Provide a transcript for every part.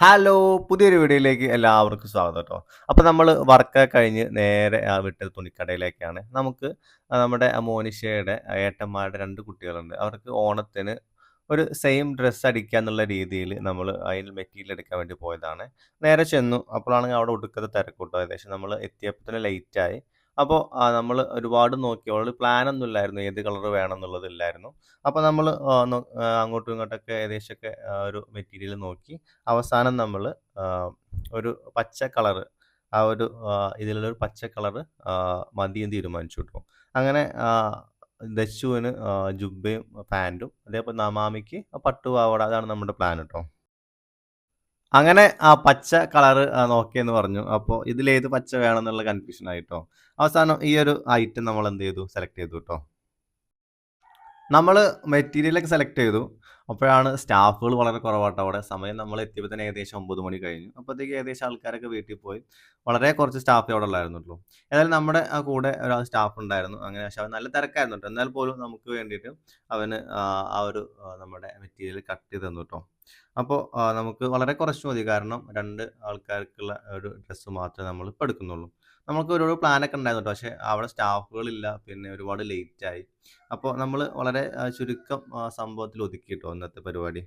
Hello! പുതിയൊരു വീഡിയോയിലേക്ക് എല്ലാവർക്കും സ്വാഗതം കേട്ടോ. അപ്പോൾ നമ്മൾ വർക്കൊക്കെ കഴിഞ്ഞ് നേരെ ആ വിട്ട തുണിക്കടയിലേക്കാണ്. നമുക്ക് നമ്മുടെ മോനിഷയുടെ ഏട്ടന്മാരുടെ രണ്ട് കുട്ടികളുണ്ട്. അവർക്ക് ഓണത്തിന് ഒരു സെയിം ഡ്രസ്സ് അടിക്കുക എന്നുള്ള രീതിയിൽ നമ്മൾ അതിന് മെറ്റീരിയൽ എടുക്കാൻ വേണ്ടി പോയതാണ്. നേരെ ചെന്നു. അപ്പോഴാണെങ്കിൽ അവിടെ ഒടുക്കത്തെ തിരക്കൂട്ടോ. ഏകദേശം നമ്മൾ എത്തിയപ്പോൾ തന്നെ ലേറ്റായി. അപ്പോൾ നമ്മൾ ഒരുപാട് നോക്കിയോളൂ പ്ലാനൊന്നും ഇല്ലായിരുന്നു. ഏത് കളർ വേണം എന്നുള്ളത് ഇല്ലായിരുന്നു. അപ്പോൾ നമ്മൾ അങ്ങോട്ടും ഇങ്ങോട്ടൊക്കെ ഏകദേശമൊക്കെ ഒരു മെറ്റീരിയൽ നോക്കി. അവസാനം നമ്മൾ ഒരു പച്ച കളർ ആ ഒരു ഇതിലുള്ള ഒരു പച്ച കളർ മതിയെന്ന് തീരുമാനിച്ചു ട്ടോ. അങ്ങനെ ദശുവിന് ജുബയും പാന്റും അതേപോലെ നമാമിക്ക് പട്ടുപാവാട അതാണ് നമ്മുടെ പ്ലാൻ ട്ടോ. അങ്ങനെ ആ പച്ച കളറ് നോക്കിയെന്ന് പറഞ്ഞു. അപ്പോൾ ഇതിലേത് പച്ച വേണം എന്നുള്ള കൺഫ്യൂഷൻ ആയിട്ടോ. അവസാനം ഈ ഒരു ഐറ്റം നമ്മൾ എന്ത് ചെയ്തു സെലക്ട് ചെയ്തു ട്ടോ. നമ്മൾ മെറ്റീരിയലൊക്കെ സെലക്ട് ചെയ്തു. അപ്പോഴാണ് സ്റ്റാഫുകൾ വളരെ കുറവാട്ടോ അവിടെ. സമയം നമ്മൾ എത്തിയപ്പോൾ തന്നെ ഏകദേശം ഒമ്പത് മണി കഴിഞ്ഞു. അപ്പോഴത്തേക്ക് ഏകദേശം ആൾക്കാരൊക്കെ വീട്ടിൽ പോയി. വളരെ കുറച്ച് സ്റ്റാഫ് അവിടെ ഉള്ളായിരുന്നുള്ളൂ. ഏതായാലും നമ്മുടെ ആ കൂടെ ഒരാൾ സ്റ്റാഫ് ഉണ്ടായിരുന്നു. അങ്ങനെ പക്ഷെ അവൻ നല്ല തിരക്കായിരുന്നു കേട്ടോ എന്നാൽ പോലും നമുക്ക് വേണ്ടിയിട്ട് അവന് ആ ഒരു നമ്മുടെ മെറ്റീരിയൽ കട്ട് ചെയ്ത് തന്നു കേട്ടോ അപ്പോൾ നമുക്ക് വളരെ കുറച്ച് മതി. കാരണം രണ്ട് ആൾക്കാർക്കുള്ള ഒരു ഡ്രസ്സ് മാത്രമേ നമ്മൾ ഇപ്പോൾ എടുക്കുന്നുള്ളൂ. നമുക്ക് ഒരുപാട് പ്ലാനൊക്കെ ഉണ്ടായിരുന്നു പക്ഷെ പക്ഷേ അവിടെ സ്റ്റാഫുകളില്ല. പിന്നെ ഒരുപാട് ലേറ്റായി. അപ്പോൾ നമ്മൾ വളരെ ചുരുക്കം സംഭവത്തിൽ ഒതുക്കി ട്ടോ ഇന്നത്തെ പരിപാടി.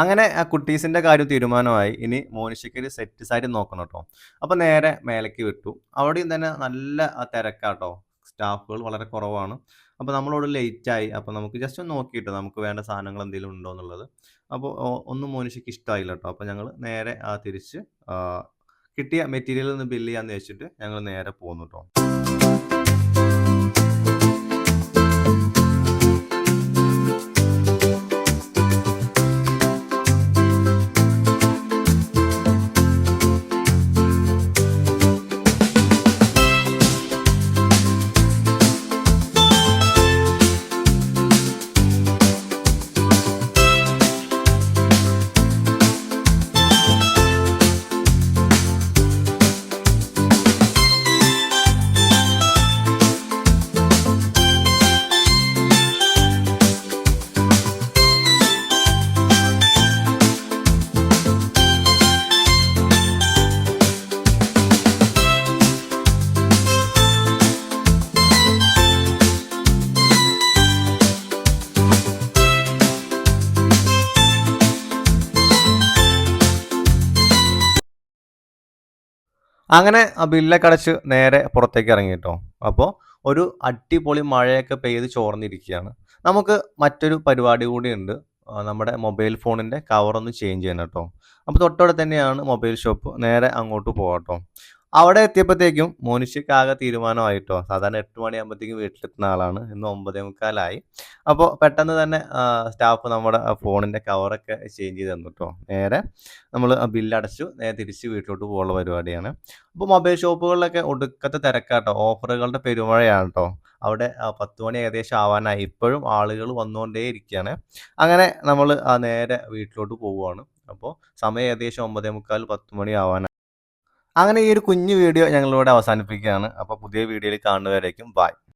അങ്ങനെ ആ കുട്ടീസിന്റെ കാര്യം തീരുമാനമായി. ഇനി മോനിഷയ്ക്ക് ഒരു സെറ്റ് സാരി നോക്കണം കേട്ടോ അപ്പോൾ നേരെ മേലേക്ക് വിട്ടു. അവിടെയും തന്നെ നല്ല തിരക്കാട്ടോ. സ്റ്റാഫുകൾ വളരെ കുറവാണ്. അപ്പോൾ നമ്മളോട് ലേറ്റായി. അപ്പോൾ നമുക്ക് ജസ്റ്റ് ഒന്ന് നോക്കിയിട്ട് നമുക്ക് വേണ്ട സാധനങ്ങൾ എന്തെങ്കിലും ഉണ്ടോ എന്നുള്ളത്. അപ്പോൾ ഒന്നും മോനിഷയ്ക്ക് ഇഷ്ടമായില്ല കേട്ടോ അപ്പോൾ ഞങ്ങൾ നേരെ ആ തിരിച്ച് കിട്ടിയ മെറ്റീരിയൽ ഒന്ന് ബില്ല് ചെയ്യാന്ന് വെച്ചിട്ട് ഞങ്ങൾ നേരെ പോന്നു ട്ടോ. അങ്ങനെ ആ ബില്ലൊക്കെ അടച്ച് നേരെ പുറത്തേക്ക് ഇറങ്ങി ട്ടോ. അപ്പോൾ ഒരു അടിപൊളി മഴയൊക്കെ പെയ്ത് ചോർന്നിരിക്കുകയാണ്. നമുക്ക് മറ്റൊരു പരിപാടി കൂടിയുണ്ട്. നമ്മുടെ മൊബൈൽ ഫോണിന്റെ കവറൊന്ന് ചേഞ്ച് ചെയ്യണം കേട്ടോ അപ്പോൾ തൊട്ടവിടെ തന്നെയാണ് മൊബൈൽ ഷോപ്പ്. നേരെ അങ്ങോട്ട് പോകാം ട്ടോ. അവിടെ എത്തിയപ്പോഴത്തേക്കും മോനിഷയ്ക്ക് തീരുമാനമായിട്ടോ തീരുമാനമായി ട്ടോ. സാധാരണ എട്ട് മണിയാകുമ്പോഴത്തേക്കും വീട്ടിലെത്തുന്ന ആളാണ്. ഇന്ന് ഒമ്പതേ മുക്കാലായി അപ്പോൾ പെട്ടെന്ന് തന്നെ സ്റ്റാഫ് നമ്മുടെ ഫോണിന്റെ കവറൊക്കെ ചേഞ്ച് ചെയ്ത് തന്നു കേട്ടോ നേരെ നമ്മൾ ബില്ലടച്ചു. നേരെ തിരിച്ച് വീട്ടിലോട്ട് പോകാനുള്ള പരിപാടിയാണ്. അപ്പോൾ മൊബൈൽ ഷോപ്പുകളിലൊക്കെ ഒടുക്കത്തെ തിരക്കാട്ടോ. ഓഫറുകളുടെ പെരുമഴയാണ് കേട്ടോ അവിടെ പത്ത് 10 മണി ഏകദേശം ആവാനായി. ഇപ്പോഴും ആളുകൾ വന്നുകൊണ്ടേ ഇരിക്കുകയാണ്. അങ്ങനെ നമ്മൾ നേരെ വീട്ടിലോട്ട് പോവുകയാണ്. അപ്പോൾ സമയം ഏകദേശം 9:45 10 മണി ആവാനായി. അങ്ങനെ ഈ ഒരു കുഞ്ഞു വീഡിയോ ഞങ്ങളിവിടെ അവസാനിപ്പിക്കുകയാണ്. അപ്പോൾ പുതിയ വീഡിയോയിൽ കാണുന്നവരേക്കും ബൈ.